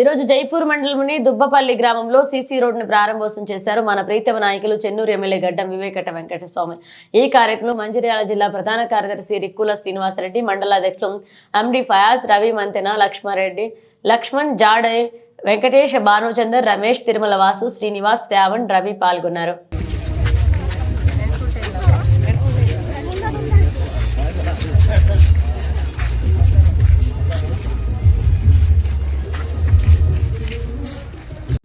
ఈరోజు జైపూర్ మండలంలోని దుబ్బపల్లి గ్రామంలో సీసీ రోడ్డును ప్రారంభోత్సవం చేశారు మన ప్రీతమ నాయకులు చెన్నూరు ఎమ్మెల్యే గడ్డం వివేకట వెంకటస్వామి. ఈ కార్యక్రమంలో మంచిర్యాల జిల్లా ప్రధాన కార్యదర్శి రిక్కుల శ్రీనివాసరెడ్డి మండల అధ్యక్షులు ఎండి ఫయాజ్ రవి మంతెన లక్ష్మారెడ్డి లక్ష్మణ్ జాడే వెంకటేష్ భానుచందర్ రమేష్ తిరుమల వాసు శ్రీనివాస్ శ్రావణ్ రవి పాల్గొన్నారు.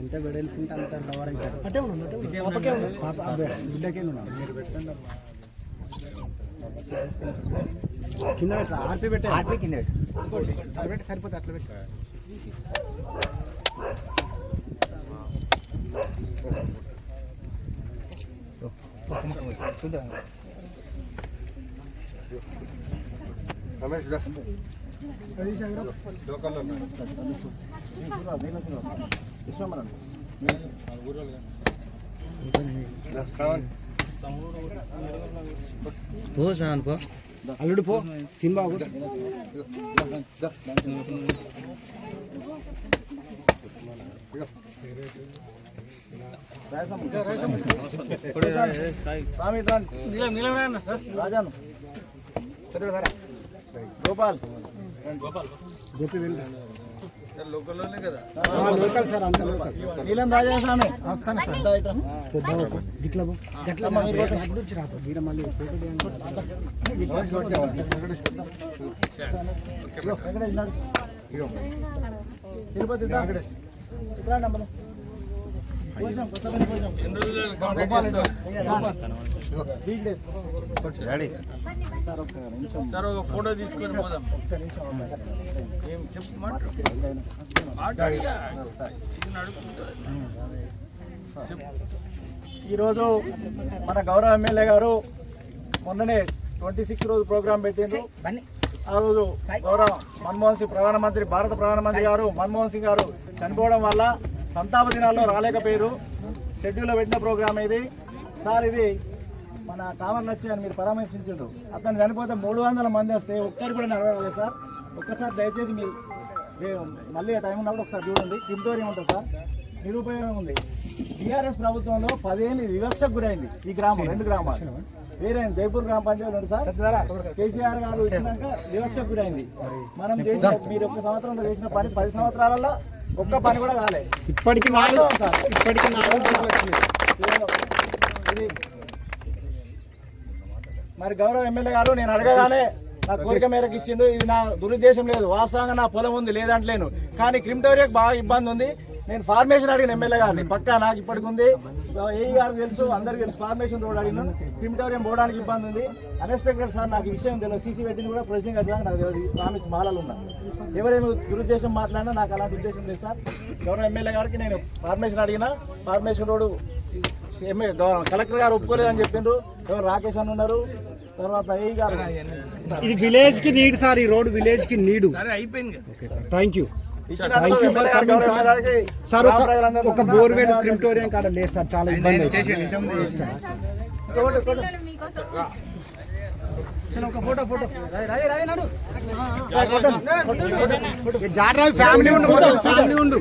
ఎంత వెడల్పుంటే అంత కవర్ బిడ్డకే మీరు పెట్టండి కింద పెట్టా ఆర్పి పెట్టే ఆర్పి కింద పెట్టు పెట్టి సరిపోతే అట్లా పెట్టు రమేష్ దా. లోకల్లో ఉన్నాడు. దా, శ్రావణ్ పో సాన్ పో. అల్లుడు పో. సింబా రాజాను. గోపాల్. గోపి వెళ్ళి లోకల్ సార్ అంత లోకల్. నీలం రాజా స్వామి వస్తాను సార్ గిట్ల. గట్ల నుంచి రాపో. ఈడ మళ్ళీ. తిరుపతి సార్, ఒక ఫోటో తీసుకొని పోదాం. ఏం చెప్పు. ఈరోజు మన గౌరవ ఎమ్మెల్యే గారు మొన్ననే ట్వంటీ సిక్స్ రోజు ప్రోగ్రాం పెట్టిండ్రు. ఆ రోజు గౌరవ మన్మోహన్ సింగ్ ప్రధానమంత్రి భారత ప్రధానమంత్రి గారు మన్మోహన్ సింగ్ గారు చనిపోవడం వల్ల సంతాప దినాల్లో రాలేకపోయారు. షెడ్యూల్లో పెట్టిన ప్రోగ్రామ్ ఇది. సార్ ఇది మన కామన్ వచ్చి అని మీరు పరామర్శించారు. అతను చనిపోతే మూడు వందల మంది వస్తే ఒక్కరు కూడా నడవలేదు సార్. ఒక్కసారి దయచేసి మీరు మళ్ళీ టైం ఉన్నప్పుడు ఒకసారి చూడండి. క్రిమిటోరియం ఉంటుంది సార్? నిరుపయోగం ఉంది. టీఆర్ఎస్ ప్రభుత్వంలో పదేళ్ళు వివక్షకు గురైంది ఈ గ్రామం రెండు గ్రామాలు. వేరే జైపూర్ గ్రామ పంచాయతీ ఉంది సార్. కేసీఆర్ గారు ఇచ్చినాక వివక్షకు గురైంది. మనం చేసిన మీరు ఒక్క సంవత్సరంలో చేసిన పని పది సంవత్సరాలలో ఒక్క పని కూడా కాలేదు ఇప్పటికి నాలుగు. ఇప్పటికి నాలుగు మరి గౌరవ ఎమ్మెల్యే గారు నేను అడగగానే నా కోరిక మేరకు ఇచ్చిండు. ఇది నా దురుద్దేశం లేదు. వాస్తవంగా నా పొలం ఉంది లేదంటలేను. కానీ క్రిమిటోరియాకి బాగా ఇబ్బంది ఉంది. నేను ఫార్మేషన్ అడిగిన ఎమ్మెల్యే గారిని. పక్కా నాకు ఇప్పటికి ఉంది ఏ గారు తెలుసు అందరికీ తెలుసు. ఫార్మేషన్ రోడ్ అడిగిన. క్రిమిటోరియం పోవడానికి ఇబ్బంది ఉంది. అన్ఎక్స్పెక్టెడ్ సార్ నాకు ఈ విషయం తెలియదు. సీసీ పెట్టింది కూడా ప్రెసిడెంట్ గారు నాకు తెలియదు. ప్రామిస్ మాలలు ఉన్నా ఎవరేమి దురుద్దేశం మాట్లాడినా నాకు అలాంటి ఉద్దేశం లేదు సార్. గౌరవ ఎమ్మెల్యే గారికి నేను ఫార్మేషన్ అడిగిన. ఫార్మేషన్ రోడ్డు ఎమ్మె- కలెక్టర్ గారు ఒప్పుకోలేదని చెప్పిండ్రు. ఎవరు రాకేష్ అని ఉన్నారు. తర్వాత ఏ గారు. ఇది విలేజ్కి నీడ్ సార్ ఈ రోడ్ విలేజ్కి నీడు. సరే అయిపోయింది కదా. థ్యాంక్ యూ సార్ ఒక బోర్వెల్ క్రిమిటోరియం కాడ లేదు సార్ చాలా ఇబ్బంది ఫ్యామిలీ ఉండు ఫ్యామిలీ ఉండు.